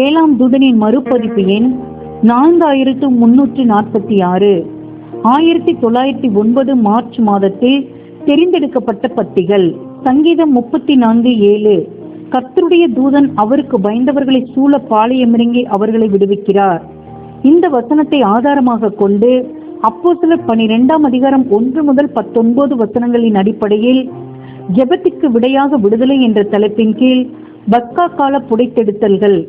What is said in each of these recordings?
ஏழாம் தூதனின் மறுபதிப்பு எண் நான்காயிரத்து முன்னூற்று நாற்பத்தி ஆறு. ஆயிரத்தி தொள்ளாயிரத்தி ஒன்பது மார்ச் மாதத்தில் தெரிந்தெடுக்கப்பட்ட பத்திகள். சங்கீதம் முப்பத்தி நான்கு ஏழு. கத்தருடைய தூதன் அவருக்கு பயந்தவர்களை சூழ பாளையமிறங்கி அவர்களை விடுவிக்கிறார். இந்த வசனத்தை ஆதாரமாக கொண்டு அப்போ சிலர் பனிரெண்டாம் அதிகாரம் ஒன்று முதல் பத்தொன்பது வசனங்களின் அடிப்படையில் ஜெபத்திற்கு விடையாக விடுதலை என்ற தலைப்பின் கீழ் பக்கா கால புடைத்தெடுத்தல்கள்.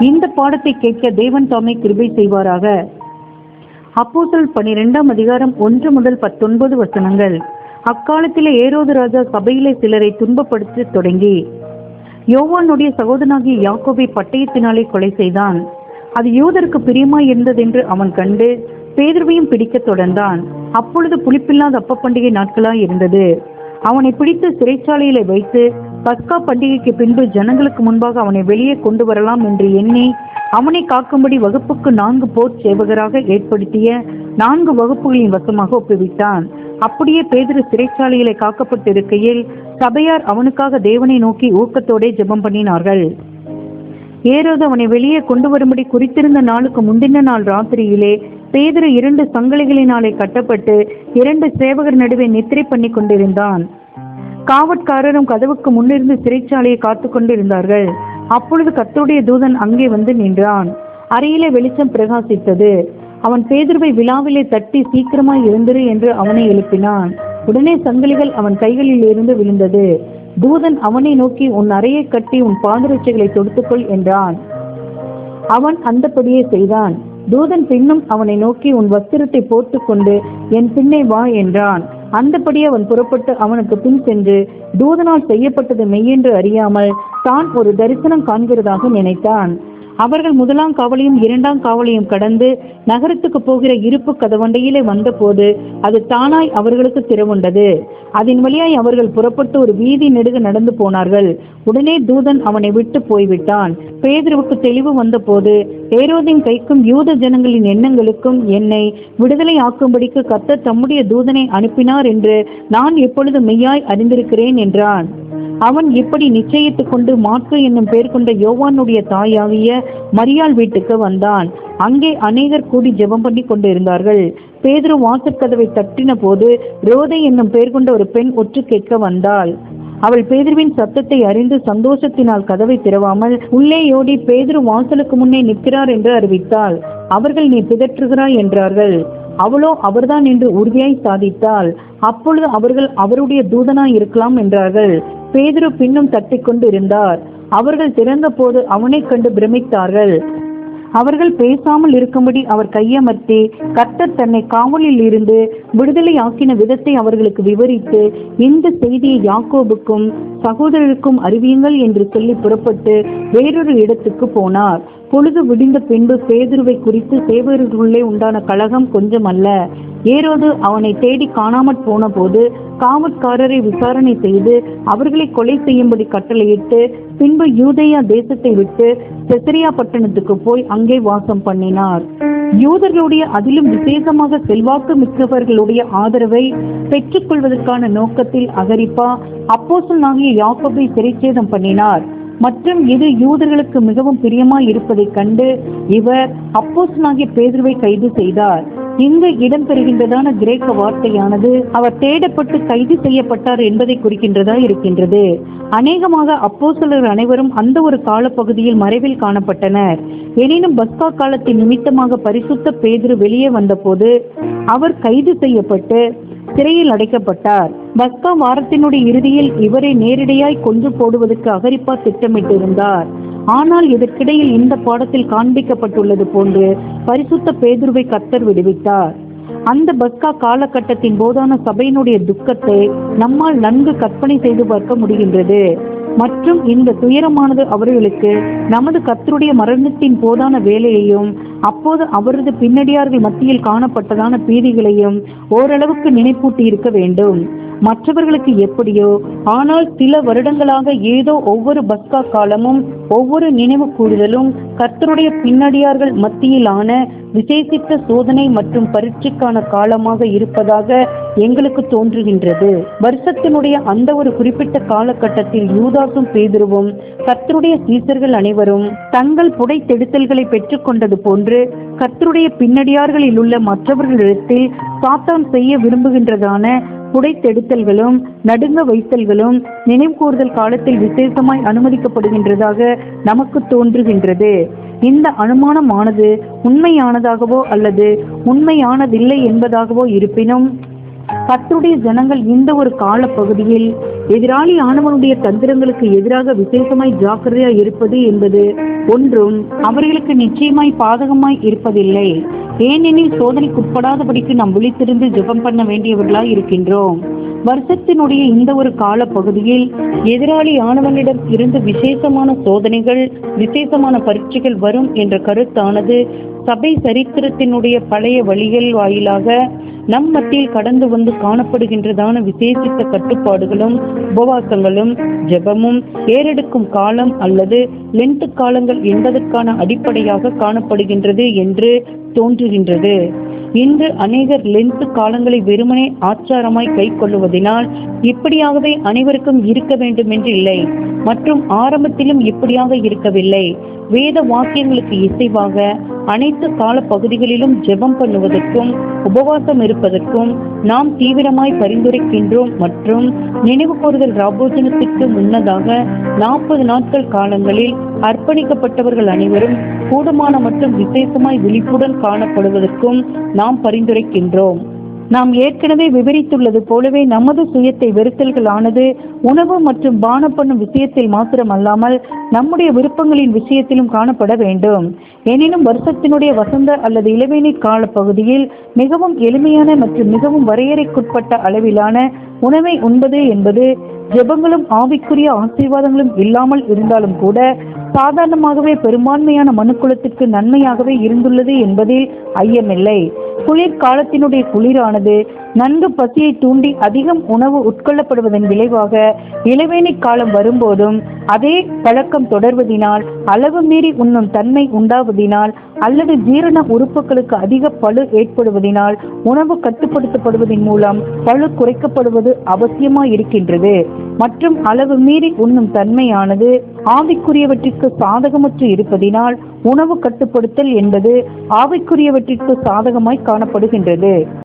இந்த பாடத்தை கேட்க தேவன் தாமே கிருபை செய்வாராக. அப்போசல் பனிரெண்டாம் அதிகாரம் ஒன்று முதல் பத்தொன்பது வசனங்கள். அக்காலத்திலே ஏரோது ராஜா சபையிலே சிலரை துன்பப்படுத்த தொடங்கி யோவானுடைய சகோதரனாகிய யாக்கோபை பட்டயத்தினாலே கொலை செய்தான். அது யூதருக்கு பிரியமாய் இருந்ததென்று அவன் கண்டு பேதுருவையும் பிடிக்கத் தொடர்ந்தான். அப்பொழுது புளிப்பில்லாத அப்ப பண்டிகை நாட்களாய் இருந்தது. அவனை பிடித்து சிறைச்சாலையிலே வைத்து பஸ்கா பண்டிகைக்கு பின்பு ஜனங்களுக்கு முன்பாக அவனை வெளியே கொண்டு வரலாம் என்று எண்ணி அவனை காக்கும்படி வகுப்புக்கு நான்கு போர் சேவகராக ஏற்படுத்திய நான்கு வகுப்புகளின் வசமாக ஒப்புவித்தான். அப்படியே பேதிரு சிறைச்சாலையிலே காக்கப்பட்டிருக்கையில் சபையார் அவனுக்காக தேவனை நோக்கி ஊக்கத்தோடே ஜெபம் பண்ணினார்கள். ஏரோது அவனை வெளியே கொண்டு வரும்படி குறித்திருந்த நாளுக்கு முந்தின நாள் ராத்திரியிலே பேதிரு இரண்டு சங்கிலிகளினாலே கட்டப்பட்டு இரண்டு சேவகர் நடுவே நித்திரை பண்ணி கொண்டிருந்தான் காவற்காரரும் கதவுக்கு முன்னிருந்து சிறைச்சாலையை காத்து கொண்டிருந்தார்கள். அப்பொழுது கத்தருடைய தூதன் அங்கே வந்து நின்றான். அறையிலே வெளிச்சம் பிரகாசித்தது. அவன் பேதுருவை விழாவிலே தட்டி சீக்கிரமாய் இருந்திரு என்று அவனை எழுப்பினான். உடனே சங்கிலிகள் அவன் கைகளில் இருந்து விழுந்தது. தூதன் அவனை நோக்கி உன் அறையை கட்டி உன் பாதரட்சைகளை தொடுத்துக்கொள் என்றான். அவன் அந்தபடியே செய்தான். தூதன் பின்னும் அவனை நோக்கி உன் வஸ்திரத்தை போட்டுக்கொண்டு என் பின்னே வா என்றான். அந்தபடி அவன் புறப்பட்டு அவனுக்கு பின் சென்று தூதனால் செய்யப்பட்டது மெய்யென்று அறியாமல் தான் ஒரு தரிசனம் காண்கிறதாக நினைத்தான். அவர்கள் முதலாம் காவலையும் இரண்டாம் காவலையும் கடந்து நகரத்துக்கு போகிற இருப்பு கதவண்டையிலே வந்தபோது அது தானாய் அவர்களுக்கு திறவுண்டது. அதன் வழியாய் அவர்கள் புறப்பட்டு ஒரு வீதி நெடுக நடந்து போனார்கள். உடனே தூதன் அவனை விட்டு போய்விட்டான். பேதருவுக்கு தெளிவு வந்தபோது ஏரோதின் கைக்கும் யூத ஜனங்களின் எண்ணங்களுக்கும் என்னை விடுதலை ஆக்கும்படிக்கு கத்த தம்முடைய தூதனை அனுப்பினார் என்று நான் எப்பொழுது மெய்யாய் அறிந்திருக்கிறேன் என்றான். அவன் இப்படி நிச்சயித்துக் கொண்டு மாற்கு என்னும் பெயர் கொண்ட யோவானுடைய தாயாகிய மரியாள் வீட்டுக்கு வந்தான். அங்கே அநேகர் கூடி ஜெபம் பண்ணி கொண்டிருந்தார்கள். பேதுரு வாசற்கதவை தட்டின போது ரோதை என்னும் பெயர் கொண்ட ஒரு பெண் ஒற்று கேட்க வந்தாள். அவள் பேதுருவின் சத்தத்தை அறிந்து சந்தோஷத்தினால் கதவை திறவாமல் உள்ளே ஓடி பேதுரு வாசலுக்கு முன்னே நிற்கிறார் என்று அறிவித்தாள். அவர்கள் நீ பிதற்றுகிறாய் என்றார்கள். அவளோ அவர்தான் என்று உறுதியாய் சாதித்தாள். அப்பொழுது அவர்கள் அவருடைய தூதனாய் இருக்கலாம் என்றார்கள். பேதுரு பின்னும் தட்டிக்கொண்டு இருந்தார் அவர்கள் திறந்தபோது அவனைக் கண்டு பிரமித்தார்கள். அவர்கள் பேசாமல் இருக்கும்படி அவர் கையமர்த்தி கர்த்தர் தன்னை காவலில் இருந்து விடுதலை ஆக்கின விதத்தை அவர்களுக்கு விவரித்து இந்த செய்தியை யாக்கோபுக்கும் சகோதரருக்கும் அறிவியுங்கள் என்று சொல்லி புறப்பட்டு வேறொரு இடத்துக்கு போனார். பொழுது விடிந்த பின்பு பேதுருவை குறித்து சேவருக்குள்ளே உண்டான கழகம் கொஞ்சம் அல்ல ஏரோது அவனை தேடி காணாமற் போன போது காவற்காரரை விசாரணை செய்து அவர்களை கொலை செய்யும்படி கட்டளையிட்டு பின்பு யூதேயா தேசத்தை விட்டு செசரியா பட்டணத்துக்கு போய் அங்கே வாசம் பண்ணினார். யூதர்களுடைய அதிலும் விசேஷமாக செல்வாக்கு மிக்கவர்களுடைய ஆதரவை பெற்றுக்கொள்வதற்கான நோக்கத்தில் அகரிப்பா அப்போசனாகிய யாக்கோபை சிறைச்சேதம் பண்ணினார். மற்றும் இது யூதர்களுக்கு மிகவும் பிரியமாய் இருப்பதைக் கண்டு இவர் அப்போசனாகிய பேதுருவை கைது செய்தார். இங்கு இடம்பெறுகின்றதான கிரேக்க வார்த்தையானது அவர் தேடப்பட்டு கைது செய்யப்பட்டார் என்பதை குறிக்கின்றதா இருக்கின்றது. அநேகமாக அப்போசலர் அனைவரும் அந்த ஒரு காலப்பகுதியில் மறைவில் காணப்பட்டனர். எனினும் பஸ்கா காலத்தின் நிமித்தமாக பரிசுத்த பேதுரு வெளியே வந்தபோது அவர் கைது செய்யப்பட்டு சிறையில் அடைக்கப்பட்டார். பஸ்கா வாரத்தினுடைய இறுதியில் இவரை நேரடியாய் கொன்று போடுவதற்கு அகரிப்பா திட்டமிட்டிருந்தார். ஆனால் இதற்கிடையில் இந்த பாடத்தில் காண்பிக்கப்பட்டுள்ளது போன்று பரிசுத்த பேதுருவை கத்தர் விடுவித்தார். அந்த பஸ்கா காலகட்டத்தின் போதான சபையினுடைய துக்கத்தை நம்மால் நன்கு கற்பனை செய்து பார்க்க முடிகின்றது. மற்றும் இந்த துயரமானது அவர்களுக்கு நமது கத்தருடைய மரணத்தின் போதான வேலையையும் அப்போது அவரது பின்னடியார்கள் மத்தியில் காணப்பட்டதான பீதிகளையும் ஓரளவுக்கு நினைப்பூட்டி இருக்க வேண்டும். மற்றவர்களுக்கு எப்படியோ ஆனால் சில வருடங்களாக ஏதோ ஒவ்வொரு பஸ்கா காலமும் ஒவ்வொரு நினைவு கூறுதலும் கர்த்தருடைய பின்னடியார்கள் மத்தியிலான விசேஷித்த சோதனை மற்றும் பரீட்சைக்கான காலமாக இருப்பதாக எங்களுக்கு தோன்றுகின்றது. வருஷத்தினுடைய அந்த ஒரு குறிப்பிட்ட காலகட்டத்தில் யூதாசும் பேதுருவும் கர்த்தருடைய சீசர்கள் அனைவரும் தங்கள் புடைத்தெடுத்தல்களை பெற்றுக்கொண்டது போன்று கர்த்தருடைய பின்னடியார்களில் உள்ள மற்றவர்களிடத்தில் சாத்தான் செய்ய விரும்புகின்றதான புடைத்தெடுத்தல்களும் நடுங்க வைத்தல்களும் நினைவுகூர்தல் காலத்தில் விசேஷமாய் அனுமதிக்கப்படுகின்றதாக நமக்கு தோன்றுகின்றது. இந்த அனுமானமானது உண்மையானதாகவோ அல்லது உண்மையானதில்லை என்பதாகவோ இருப்பினும் கத்துடைய ஜனங்கள் இந்த ஒரு காலப்பகுதியில் எதிராளி ஆனவனுடைய தந்திரங்களுக்கு எதிராக விசேஷமாய் ஜாக்கிரதையாய் இருப்பது என்பது ஒன்றும் அவர்களுக்கு நிச்சயமாய் பாதகமாய் இருப்பதில்லை. ஏனெனில் சோதனைக்குட்படாதபடிக்கு நாம் விழித்திருந்து ஜெபம் பண்ண வேண்டியவர்களாய் இருக்கின்றோம். வருஷத்தினுடைய இந்த ஒரு காலப்பகுதியில் எதிராளி ஆணவனிடம் இருந்து விசேஷமான சோதனைகள் விசேஷமான பரீட்சைகள் வரும் என்ற கருத்தானது சபை சரித்திரத்தினுடைய பழைய வழிகள் வாயிலாக நம் மத்தியில் கடந்து வந்து காணப்படுகின்றதான விசேஷித்த கட்டுப்பாடுகளும் உபவாசங்களும் ஜெபமும் ஏறெடுக்கும் காலம் அல்லது லென்த் காலங்கள் என்பதற்கான அடிப்படையாக காணப்படுகின்றது என்று தோன்றுகின்றது. இன்று அநேகர் லென்த் காலங்களை வெறுமனே ஆச்சாரமாய் கை கொள்ளுவதனால் இப்படியாகவே அனைவருக்கும் இருக்க வேண்டும் என்று இல்லை. மற்றும் ஆரம்பத்திலும் இப்படியாக இருக்கவில்லை. வேத வாக்கியங்களுக்கு இசைவாக அனைத்து கால பகுதிகளிலும் ஜெபம் பண்ணுவதற்கும் உபவாசம் இருப்பதற்கும் நாம் தீவிரமாய் பரிந்துரைக்கின்றோம் மற்றும் நினைவு கூறுதல் ராபோஜனத்திற்கு முன்னதாக நாற்பது நாட்கள் காலங்களில் அர்ப்பணிக்கப்பட்டவர்கள் அனைவரும் கூடுமான மற்றும் விசேஷமாய் விழிப்புடன் காணப்படுவதற்கும் நாம் பரிந்துரைக்கின்றோம். நாம் ஏற்கனவே விவரித்துள்ளது போலவே நமது சுயத்தை வெறுத்தல்களானது உணவு மற்றும் பானம் பண்ணும் விஷயத்தில் மாத்திரமல்லாமல் நம்முடைய விருப்பங்களின் விஷயத்திலும் காணப்பட வேண்டும். எனினும் வருஷத்தினுடைய வசந்த அல்லது இளவேணி கால பகுதியில் மிகவும் எளிமையான மற்றும் மிகவும் வரையறைக்குட்பட்ட அளவிலான உணவை உண்பது என்பது ஜெபங்களும் ஆவிக்குரிய ஆசீர்வாதங்களும் இல்லாமல் இருந்தாலும் கூட சாதாரணமாகவே பெரும்பான்மையான மனுக்குலத்திற்கு நன்மையாகவே இருந்துள்ளது என்பதில் ஐயமில்லை. குளிர்காலத்தினுடைய குளிரானது நன்கு பசியை தூண்டி அதிகம் உணவு உட்கொள்ளப்படுவதன் விளைவாக இளவேணி காலம் வரும்போதும் அதே பழக்கம் தொடர்வதினால் அளவு மீறி உண்ணும் தன்மை உண்டாவதினால் அல்லது ஜீரண உறுப்புகளுக்கு அதிக பழு ஏற்படுவதினால் உணவு கட்டுப்படுத்தப்படுவதன் மூலம் பழு குறைக்கப்படுவது அவசியமாய் இருக்கின்றது மற்றும் அளவு மீறி உண்ணும் தன்மையானது ஆவிக்குரியவற்றிற்கு சாதகமற்று இருப்பதினால் உணவு கட்டுப்படுத்தல் என்பது ஆவிக்குரியவற்றிற்கு சாதகமாய் காணப்படுகின்றது.